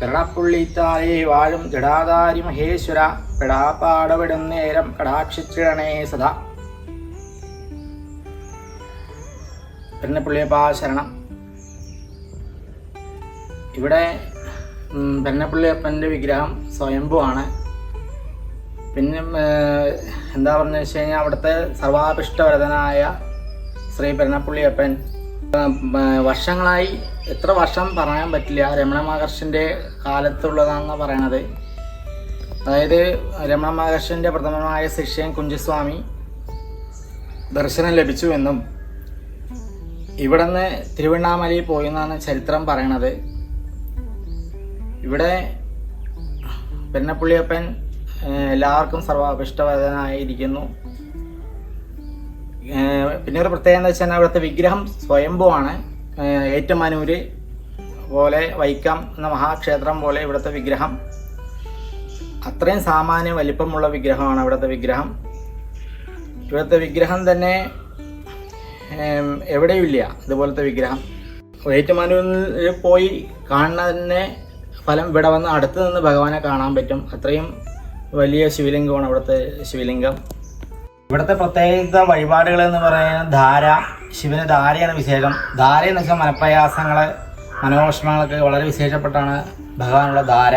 പെടപ്പുള്ളിത്താലേ വാഴും ജടാതാരി മഹേശ്വര പെടാപ്പാടവിടും നേരം കടാക്ഷിച്ചിടണേ സദാ. പെണ്ണപ്പുള്ളിയപ്പാ ശരണം. ഇവിടെ ഉം, പെണ്ണപ്പുള്ളിയപ്പന്റെ വിഗ്രഹം സ്വയംഭുവാണ്. പിന്നെ എന്താ പറഞ്ഞു വെച്ച് കഴിഞ്ഞാൽ അവിടുത്തെ സർവാഭിഷ്ടവരതനായ ശ്രീ പെരുന്നപ്പുള്ളിയപ്പൻ വർഷങ്ങളായി എത്ര വർഷം പറയാൻ പറ്റില്ല. രമണ മഹർഷിന്റെ കാലത്തുള്ളതാണെന്ന് പറയണത്. അതായത് രമണ മഹർഷിന്റെ പ്രഥമമായ ശിഷ്യൻ കുഞ്ചസ്വാമി ദർശനം ലഭിച്ചു എന്നും ഇവിടുന്ന് തിരുവണ്ണാമലയിൽ പോയി എന്നാണ് ചരിത്രം പറയണത്. ഇവിടെ പെരുന്നപ്പുള്ളിയപ്പൻ എല്ലാവർക്കും സർവാഭിഷ്ടവരനായിരിക്കുന്നു ഏഹ്, പിന്നെ ഒരു പ്രത്യേകത വെച്ചാൽ അവിടുത്തെ വിഗ്രഹം സ്വയംഭുവാണ്. ഏറ്റുമാനൂര് പോലെ വൈക്കം എന്ന മഹാക്ഷേത്രം പോലെ ഇവിടുത്തെ വിഗ്രഹം. അത്രയും സാമാന്യ വലിപ്പമുള്ള വിഗ്രഹമാണ് ഇവിടുത്തെ വിഗ്രഹം. ഇവിടുത്തെ വിഗ്രഹം തന്നെ എവിടെയും എവിടെയുമില്ല ഇതുപോലത്തെ വിഗ്രഹം. ഏറ്റുമാനൂരിൽ പോയി കാണുന്നതിനെ ഫലം ഇവിടെ വന്ന് അടുത്ത് നിന്ന് ഭഗവാനെ കാണാൻ പറ്റും. അത്രയും വലിയ ശിവലിംഗമാണ് ഇവിടുത്തെ ശിവലിംഗം. ഇവിടുത്തെ പ്രത്യേകത വഴിപാടുകൾ എന്ന് പറയുന്നത് ധാര ശിവന് ധാരയാണ് വിശേഷം. ധാര എന്ന് വെച്ചാൽ മനപ്രയാസങ്ങൾ മനോവിഷമങ്ങളൊക്കെ വളരെ വിശേഷപ്പെട്ടാണ് ഭഗവാനുള്ള ധാര.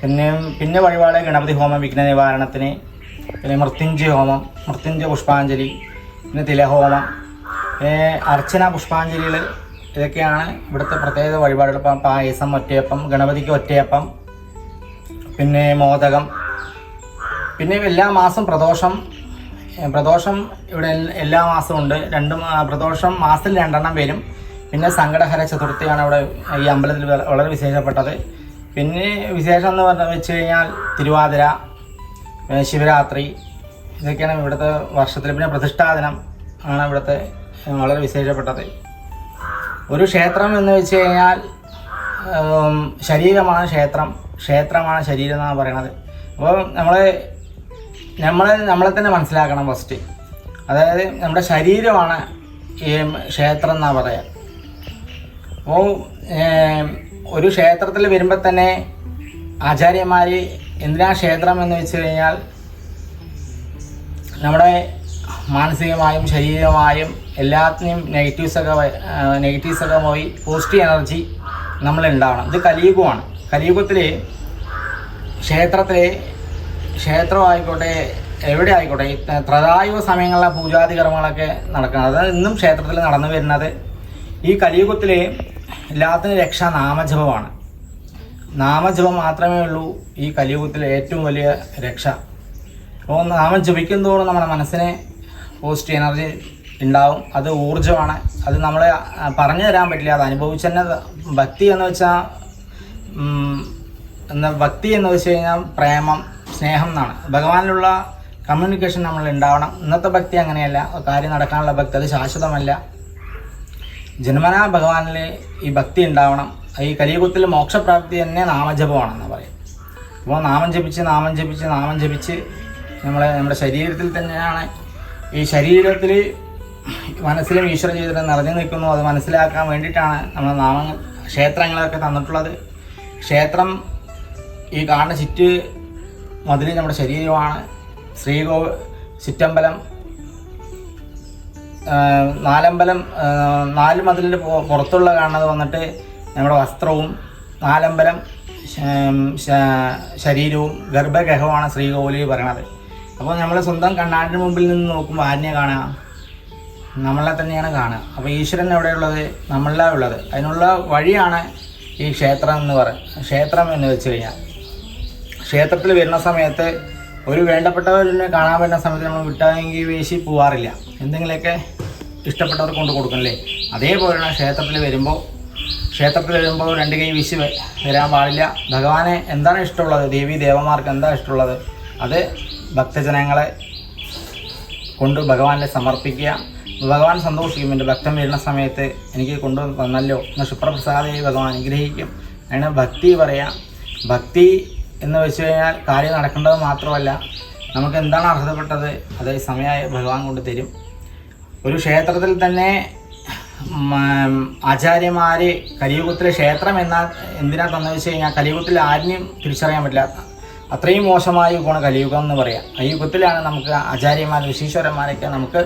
പിന്നെ പിന്നെ വഴിപാട് ഗണപതി ഹോമം വിഘ്ന നിവാരണത്തിന് പിന്നെ മൃത്യുഞ്ജയ ഹോമം മൃത്യുഞ്ജയ പുഷ്പാഞ്ജലി പിന്നെ തിലഹോമം പിന്നെ അർച്ചന പുഷ്പാഞ്ജലികൾ ഇതൊക്കെയാണ് ഇവിടുത്തെ പ്രത്യേക വഴിപാടുകൾ. ഇപ്പം പായസം ഒറ്റയപ്പം ഗണപതിക്ക് ഒറ്റയപ്പം പിന്നെ മോദകം. പിന്നെ എല്ലാ മാസം പ്രദോഷം പ്രദോഷം ഇവിടെ എല്ലാ മാസവും ഉണ്ട്. രണ്ട് പ്രദോഷം മാസത്തിൽ രണ്ടെണ്ണം വരും. പിന്നെ സങ്കടഹര ചതുർത്ഥിയാണ് ഇവിടെ ഈ അമ്പലത്തിൽ വളരെ വിശേഷപ്പെട്ടത്. പിന്നെ വിശേഷം എന്ന് പറഞ്ഞ വെച്ച് കഴിഞ്ഞാൽ തിരുവാതിര ശിവരാത്രി ഇതൊക്കെയാണ് ഇവിടുത്തെ വർഷത്തിൽ. പിന്നെ പ്രതിഷ്ഠാദിനം ആണ് ഇവിടുത്തെ വളരെ വിശേഷപ്പെട്ടത്. ഒരു ക്ഷേത്രം എന്ന് വെച്ച് കഴിഞ്ഞാൽ ശരീരമാണ് ക്ഷേത്രം. ക്ഷേത്രമാണ് ശരീരം എന്നാണ് പറയണത്. അപ്പോൾ നമ്മൾ നമ്മൾ നമ്മളെ തന്നെ മനസ്സിലാക്കണം ഫസ്റ്റ് അതായത് നമ്മുടെ ശരീരമാണ് ഈ ക്ഷേത്രം എന്നാണ് പറയുക അപ്പോൾ ഒരു ക്ഷേത്രത്തിൽ വരുമ്പോൾ തന്നെ ആചാര്യന്മാർ എന്തിനാ ക്ഷേത്രം എന്ന് വെച്ച് കഴിഞ്ഞാൽ നമ്മുടെ മാനസികമായും ശരീരമായും എല്ലാത്തിനും നെഗറ്റീവ്സൊക്കെ നെഗറ്റീവ്സൊക്കെ പോയി പോസിറ്റീവ് എനർജി നമ്മൾ ഉണ്ടാവണം. ഇത് കലിയുഗമാണ്. കലിയുഗത്തിൽ ക്ഷേത്രത്തിൽ ക്ഷേത്രമായിക്കോട്ടെ എവിടെ ആയിക്കോട്ടെ ഈ ത്രതായുവ സമയങ്ങളിലെ പൂജാതി കർമ്മങ്ങളൊക്കെ നടക്കുന്നത് അത് ഇന്നും ക്ഷേത്രത്തിൽ നടന്നു വരുന്നത്. ഈ കലിയുഗത്തിലെ എല്ലാത്തിനും രക്ഷ നാമജപമാണ്. നാമജപം മാത്രമേ ഉള്ളൂ ഈ കലിയുഗത്തിലെ ഏറ്റവും വലിയ രക്ഷ. അപ്പോൾ നാമം ജപിക്കുന്തോറും നമ്മുടെ മനസ്സിനെ പോസിറ്റീവ് എനർജി ഉണ്ടാവും. അത് ഊർജമാണ്. അത് നമ്മളെ പറഞ്ഞു തരാൻ പറ്റില്ല. അത് അനുഭവിച്ചു തന്നെ ഭക്തി എന്ന് വെച്ചാൽ ഭക്തി എന്ന് വെച്ച് കഴിഞ്ഞാൽ പ്രേമം സ്നേഹം എന്നാണ് ഭഗവാനിലുള്ള കമ്മ്യൂണിക്കേഷൻ നമ്മൾ ഉണ്ടാവണം. ഇന്നത്തെ ഭക്തി അങ്ങനെയല്ല. കാര്യം നടക്കാനുള്ള ഭക്തി അത് ശാശ്വതമല്ല. ജന്മനാ ഭഗവാനിൽ ഈ ഭക്തി ഉണ്ടാവണം. ഈ കലിയുഗത്തിൽ മോക്ഷപ്രാപ്തി തന്നെ നാമജപമാണെന്ന് പറയും അപ്പോൾ നാമം ജപിച്ച് നാമം ജപിച്ച് നാമം ജപിച്ച് നമ്മളെ നമ്മുടെ ശരീരത്തിൽ തന്നെയാണ് ഈ ശരീരത്തിൽ മനസ്സിലും ഈശ്വര ജീവിതത്തിൽ നിറഞ്ഞു നിൽക്കുന്നു. അത് മനസ്സിലാക്കാൻ വേണ്ടിയിട്ടാണ് നമ്മൾ നാമങ്ങൾ ക്ഷേത്രങ്ങളൊക്കെ തന്നിട്ടുള്ളത്. ക്ഷേത്രം ഈ കാണുന്ന ചുറ്റ് മതിൽ നമ്മുടെ ശരീരമാണ്. ശ്രീകോ ചുറ്റമ്പലം നാലമ്പലം നാല് മതിലിന്റെ പുറത്തുള്ള കാണുന്നത് വന്നിട്ട് നമ്മുടെ വസ്ത്രവും നാലമ്പലം ശരീരവും ഗർഭഗ്രഹമാണ് ശ്രീകോവിലി പറയണത്. അപ്പോൾ നമ്മൾ സ്വന്തം കണ്ണാടിന് മുമ്പിൽ നിന്ന് നോക്കുമ്പോൾ ആരിനെ കാണുക. നമ്മളെ തന്നെയാണ് കാണുക. അപ്പോൾ ഈശ്വരൻ എവിടെയുള്ളത്? നമ്മളിലാണ് ഉള്ളത്. അതിനുള്ള വഴിയാണ് ഈ ക്ഷേത്രം എന്ന് പറയുന്നത് ക്ഷേത്രം എന്ന് വെച്ച് കഴിഞ്ഞാൽ. ക്ഷേത്രത്തിൽ വരുന്ന സമയത്ത് ഒരു വേണ്ടപ്പെട്ടവരിനെ കാണാൻ വരുന്ന സമയത്ത് നമ്മൾ വിട്ടാങ്കി വേശി പോവാറില്ല. എന്തെങ്കിലുമൊക്കെ ഇഷ്ടപ്പെട്ടവർ കൊണ്ട് കൊടുക്കണല്ലേ അതേപോലെയാണ് ക്ഷേത്രത്തിൽ വരുമ്പോൾ ക്ഷേത്രത്തിൽ വരുമ്പോൾ രണ്ട് കൈ വീശി വരാൻ പാടില്ല. ഭഗവാനെ എന്താണ് ഇഷ്ടമുള്ളത്? ദേവി ദേവന്മാർക്ക് എന്താണ് ഇഷ്ടമുള്ളത്? അത് ഭക്തജനങ്ങളെ കൊണ്ട് ഭഗവാനെ സമർപ്പിക്കുക. ഭഗവാൻ സന്തോഷിക്കും. എന്റെ ഭക്തൻ വരുന്ന സമയത്ത് എനിക്ക് കൊണ്ടു വന്നല്ലോ. എന്ന് ശുപ്രപ്രസാദയെ ഭഗവാൻ അനുഗ്രഹിക്കും. അങ്ങനെ ഭക്തി പറയാം. ഭക്തി എന്ന് വെച്ച് കഴിഞ്ഞാൽ കാര്യം നടക്കേണ്ടത് മാത്രമല്ല നമുക്ക് എന്താണ് അർഹതപ്പെട്ടത് അത് സമയമായി ഭഗവാൻ കൊണ്ട് തരും. ഒരു ക്ഷേത്രത്തിൽ തന്നെ ആചാര്യന്മാർ കലിയുഗത്തിലെ ക്ഷേത്രം എന്നാ എന്തിനാ തന്നെ വെച്ച് കഴിഞ്ഞാൽ കലിയുഗത്തിൽ ആരെയും തിരിച്ചറിയാൻ പറ്റില്ല. അത്രയും മോശമായ യുഗമാണ് കലിയുഗം എന്ന് പറയാം. കലിയുഗത്തിലാണ് യുഗത്തിലാണ് നമുക്ക് ആചാര്യന്മാർ ഋഷീശ്വരന്മാരൊക്കെ നമുക്ക്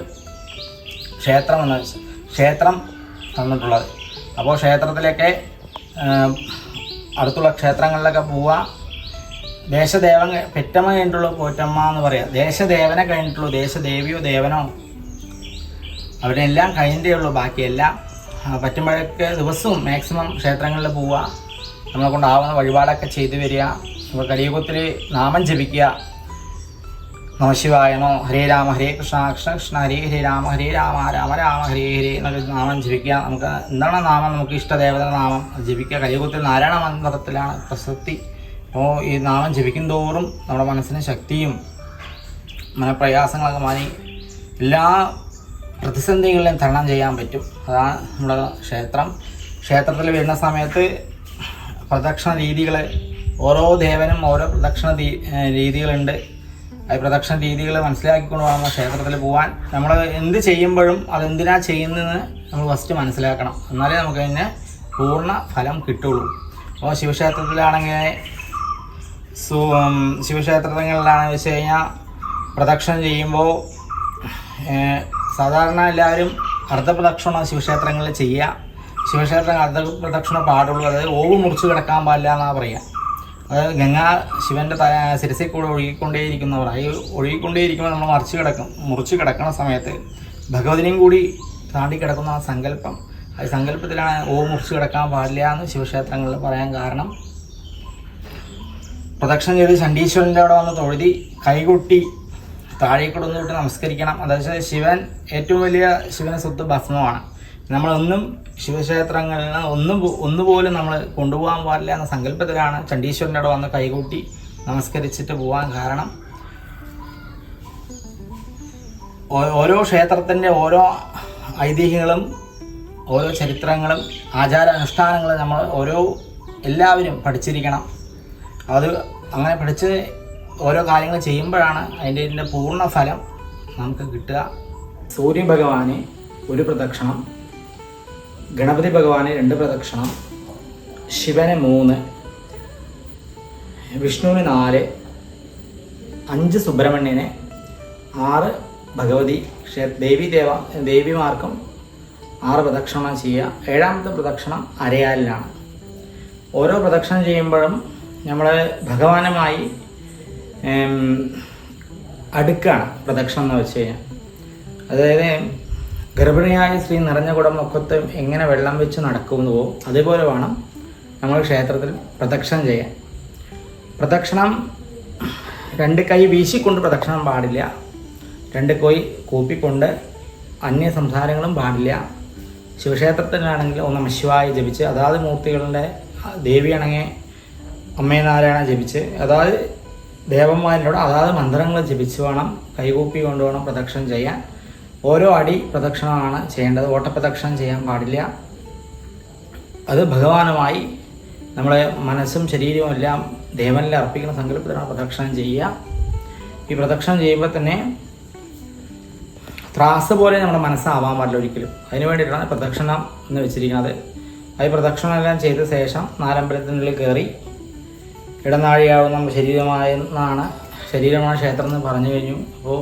ക്ഷേത്രം എന്ന് ക്ഷേത്രം തന്നിട്ടുള്ളത്. അപ്പോൾ ക്ഷേത്രത്തിലൊക്കെ അടുത്തുള്ള ക്ഷേത്രങ്ങളിലൊക്കെ പോവുക ദേശദേവൻ പെറ്റമ്മ കഴിഞ്ഞിട്ടുള്ള പോറ്റമ്മ എന്ന് പറയാം. ദേശദേവനെ കഴിഞ്ഞിട്ടുള്ളൂ ദേശദേവിയോ ദേവനോ. അവരെല്ലാം കഴിഞ്ഞിട്ടേ ഉള്ളൂ ബാക്കിയെല്ലാം. പറ്റുമ്പോഴൊക്കെ ദിവസവും മാക്സിമം ക്ഷേത്രങ്ങളിൽ പോവുക. നമ്മളെ കൊണ്ടാവുന്ന വഴിപാടൊക്കെ ചെയ്തു വരിക. നമ്മൾ കലിയുഗത്തിൽ നാമം ജപിക്കുക. നമശിവായമോ ഹരേ രാമ ഹരേ കൃഷ്ണ കൃഷ്ണ കൃഷ്ണ ഹരേ ഹരേ രാമ ഹരേ രാമ രാമ രാമ ഹരേ ഹരേ എന്നൊക്കെ നാമം ജപിക്കുക. നമുക്ക് എന്താണ് നാമം? നമുക്ക് ഇഷ്ടദേവത നാമം. ജപിക്കുക. കലിയുഗത്തിൽ നാരായണ മന്ത്രത്തിലാണ് പ്രസക്തി അപ്പോൾ ഈ നാമം ജപിക്കും തോറും നമ്മുടെ മനസ്സിന് ശക്തിയും മനപ്രയാസങ്ങളൊക്കെ മാറി എല്ലാ പ്രതിസന്ധികളിലും തരണം ചെയ്യാൻ പറ്റും. അതാണ് നമ്മുടെ ക്ഷേത്രം. ക്ഷേത്രത്തിൽ വരുന്ന സമയത്ത് പ്രദക്ഷിണ രീതികൾ ഓരോ ദേവനും ഓരോ പ്രദക്ഷിണ രീതികളുണ്ട്. ആ പ്രദക്ഷിണ രീതികൾ മനസ്സിലാക്കിക്കൊണ്ട് വേണം ക്ഷേത്രത്തിൽ പോകാൻ നമ്മൾ എന്ത് ചെയ്യുമ്പോഴും അതെന്തിനാ ചെയ്യുന്നതെന്ന് നമ്മൾ ഫസ്റ്റ് മനസ്സിലാക്കണം. എന്നാലേ നമുക്ക് അതിന് പൂർണ ഫലം കിട്ടുള്ളൂ. അപ്പോൾ ശിവക്ഷേത്രത്തിലാണെങ്കിൽ സു ശിവക്ഷേത്രങ്ങളിലാണ് വെച്ച് കഴിഞ്ഞാൽ പ്രദക്ഷിണം ചെയ്യുമ്പോൾ സാധാരണ എല്ലാവരും അർദ്ധപ്രദക്ഷിണം ശിവക്ഷേത്രങ്ങളിൽ ചെയ്യുക ശിവക്ഷേത്രങ്ങൾ അർദ്ധപ്രദക്ഷിണം പാടുള്ളൂ. അതായത് ഓവ് മുറിച്ച് കിടക്കാൻ പാടില്ല എന്നാണ് പറയുക അതായത് ഗംഗ ശിവന്റെ തല ശിരസിൽ കൂടെ ഒഴുകിക്കൊണ്ടേയിരിക്കുന്നവർ ഈ ഒഴുകിക്കൊണ്ടേയിരിക്കുമ്പോൾ നമ്മൾ മറിച്ച് കിടക്കും മുറിച്ച് കിടക്കുന്ന സമയത്ത് ഭഗവതിനെയും കൂടി താണ്ടി കിടക്കുന്ന ആ സങ്കല്പം ആ സങ്കല്പത്തിലാണ് ഓവ് മുറിച്ച് കിടക്കാൻ പാടില്ല എന്ന് ശിവക്ഷേത്രങ്ങളിൽ പറയാൻ കാരണം. പ്രദക്ഷിണം ചെയ്ത് ചണ്ടീശ്വരന്റെ അവിടെ വന്ന് തൊഴുതി കൈകൊട്ടി താഴേക്കൂടെ വിട്ട് നമസ്കരിക്കണം. അതായത് ശിവൻ ഏറ്റവും വലിയ ശിവന് സ്വത്ത് ഭസ്മമാണ്. നമ്മളൊന്നും ശിവക്ഷേത്രങ്ങളിൽ ഒന്നും ഒന്നുപോലും നമ്മൾ കൊണ്ടുപോകാൻ പാടില്ല എന്ന സങ്കല്പത്തിലാണ് ചണ്ടീശ്വരന്റെ അവിടെ വന്ന് കൈകൂട്ടി നമസ്കരിച്ചിട്ട് പോകാൻ കാരണം ഓരോ ക്ഷേത്രത്തിന്റെ ഓരോ ഐതിഹ്യങ്ങളും ഓരോ ചരിത്രങ്ങളും ആചാര അനുഷ്ഠാനങ്ങളും നമ്മൾ ഓരോ എല്ലാവരും പഠിച്ചിരിക്കണം. അത് അങ്ങനെ പഠിച്ച് ഓരോ കാര്യങ്ങൾ ചെയ്യുമ്പോഴാണ് അതിന്റെ ഇതിന്റെ പൂർണ ഫലം നമുക്ക് കിട്ടുക. സൂര്യൻ ഭഗവാന് ഒരു പ്രദക്ഷിണം ഗണപതി ഭഗവാന് രണ്ട് പ്രദക്ഷിണം ശിവന് മൂന്ന് വിഷ്ണുവിന് നാല് അഞ്ച് സുബ്രഹ്മണ്യന് ആറ് ഭഗവതി ദേവി ദേവ ദേവിമാർക്കും ആറ് പ്രദക്ഷിണം ചെയ്യുക. ഏഴാമത്തെ പ്രദക്ഷിണം അരയാലിലാണ്. ഓരോ പ്രദക്ഷിണം ചെയ്യുമ്പോഴും നമ്മൾ ഭഗവാനുമായി അടുക്കാണ് പ്രദക്ഷിണം എന്ന് വെച്ച് കഴിഞ്ഞാൽ അതായത് ഗർഭിണിയായ സ്ത്രീ നിറഞ്ഞ കുടം മുഖത്ത് എങ്ങനെ വെള്ളം വെച്ച് നടക്കുന്നുവോ അതേപോലെ വേണം നമ്മൾ ക്ഷേത്രത്തിൽ പ്രദക്ഷിണം ചെയ്യാൻ. പ്രദക്ഷിണം രണ്ട് കൈ വീശിക്കൊണ്ട് പ്രദക്ഷിണം പാടില്ല. രണ്ട് കൈ കൂപ്പിക്കൊണ്ട് അന്യ സംസാരങ്ങളും പാടില്ല. ശിവക്ഷേത്രത്തിലാണെങ്കിൽ ഒന്ന് മശിവായി ജപിച്ച് അതാത് മൂർത്തികളുടെ ദേവിയാണെങ്കിൽ അമ്മേ നാരായണ ജപിച്ച് അതായത് ദേവന്മാരിലൂടെ അതാത് മന്ത്രങ്ങൾ ജപിച്ച് വേണം കൈകൂപ്പി കൊണ്ട് വേണം പ്രദക്ഷിണം ചെയ്യാൻ. ഓരോ അടി പ്രദക്ഷിണമാണ് ചെയ്യേണ്ടത്. ഓട്ടപ്രദക്ഷിണം ചെയ്യാൻ പാടില്ല. അത് ഭഗവാനുമായി നമ്മളെ മനസ്സും ശരീരവും എല്ലാം ദേവനിൽ അർപ്പിക്കുന്ന സങ്കല്പത്തിലാണ് പ്രദക്ഷിണം ചെയ്യുക. ഈ പ്രദക്ഷിണം ചെയ്യുമ്പോൾ തന്നെ ത്രാസ് പോലെ നമ്മുടെ മനസ്സാവാൻ പാടില്ല ഒരിക്കലും. അതിന് വേണ്ടിയിട്ടാണ് പ്രദക്ഷിണം എന്ന് വെച്ചിരിക്കുന്നത്. അത് പ്രദക്ഷിണം എല്ലാം ചെയ്ത ശേഷം നാലമ്പലത്തിനുള്ളിൽ കയറി ഇടനാഴിയാവുന്ന ശരീരമായെന്നാണ് ശരീരമാണ് ക്ഷേത്രം എന്ന് പറഞ്ഞു കഴിഞ്ഞു. അപ്പോൾ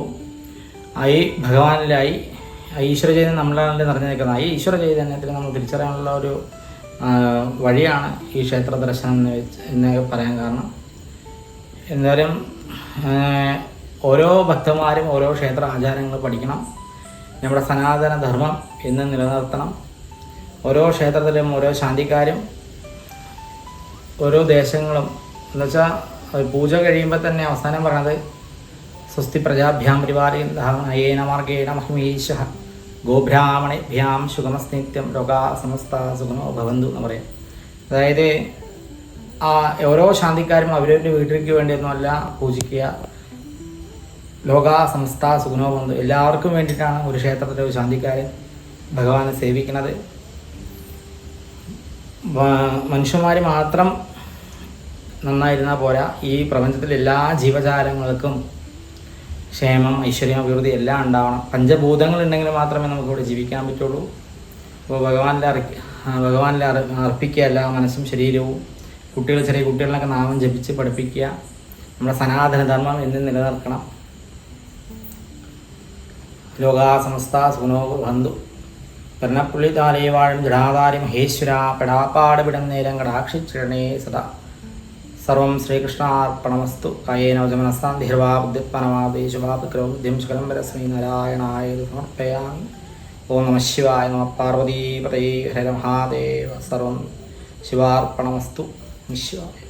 ഐ ഭഗവാനിലായി ഈശ്വര ചൈതന്യം നമ്മളാണ് നിറഞ്ഞു നിൽക്കുന്നത് ഈ ഈശ്വര ചൈതന്യത്തിന് നമ്മൾ തിരിച്ചറിയാനുള്ള ഒരു വഴിയാണ് ഈ ക്ഷേത്ര ദർശനം എന്ന് വെച്ച് എന്ന് പറയാൻ കാരണം. എന്തായാലും ഓരോ ഭക്തന്മാരും ഓരോ ക്ഷേത്ര ആചാരങ്ങൾ പഠിക്കണം. നമ്മുടെ സനാതന ധർമ്മം എന്ന് നിലനിർത്തണം. ഓരോ ക്ഷേത്രത്തിലും ഓരോ ശാന്തിക്കാരും ഓരോ ദേശങ്ങളും എന്നുവെച്ചാൽ പൂജ കഴിയുമ്പോൾ തന്നെ അവസാനം പറഞ്ഞത് സ്വസ്തി പ്രജാഭ്യാം പരിപാലയേന മാർഗേണ മഹിമീശ ഗോബ്രാഹ്മണേഭ്യാം സുഖമസ്നിത്യം രോഗാ സമസ്ത സുഖമോ ഭവന്തു എന്ന് പറയും. അതായത് ആ ഓരോ ശാന്തിക്കാരും അവരവരുടെ വീട്ടിലേക്ക് വേണ്ടിയൊന്നുമല്ല പൂജിക്കുക. ലോക സമസ്ത സുഖനോ ബന്ധു എല്ലാവർക്കും വേണ്ടിയിട്ടാണ് ഒരു ക്ഷേത്രത്തിലെ ഒരു ശാന്തിക്കാരൻ ഭഗവാനെ സേവിക്കുന്നത്. മനുഷ്യന്മാർ മാത്രം നന്നായിരുന്നാൽ പോരാ. ഈ പ്രപഞ്ചത്തിലെ എല്ലാ ജീവജാലങ്ങൾക്കും ക്ഷേമം ഐശ്വര്യം അഭിവൃദ്ധി എല്ലാം ഉണ്ടാവണം. പഞ്ചഭൂതങ്ങൾ ഉണ്ടെങ്കിൽ മാത്രമേ നമുക്ക് ഇവിടെ ജീവിക്കാൻ പറ്റുള്ളൂ. അപ്പോൾ ഭഗവാനിലെ അറി ഭഗവാനിലെ അറി അർപ്പിക്കുക മനസ്സും ശരീരവും. കുട്ടികൾ ചെറിയ കുട്ടികളിലൊക്കെ നാമം ജപിച്ച് പഠിപ്പിക്കുക. നമ്മുടെ സനാതനധർമ്മം എന്നും നിലനിർത്തണം. ലോകാ സമസ്ത സുനോ ബന്ധു പെരണപ്പുള്ളി താലേ വാഴും ജടാതാരി മഹേശ്വര. പെടാപ്പാട് വിടം നേരം കടാക്ഷിച്ചിടണേ സദാ. സർവം ശ്രീകൃഷ്ണാർപ്പണമസ്തു. കായേന വചമനസ്താൻ ധിർവാ ബുദ്ധിപ്പനമാദേശുവാപിക്രോ ബുദ്ധിം ശകലം വരസ്മൈ നാരായണായ സമർപ്പയാമി. ഓം നമ ശിവായ നമ പാർവതീപതേ ഹര മഹാദേവ. സർവം ശിവാർപ്പണമസ്തു. നിശ്വായ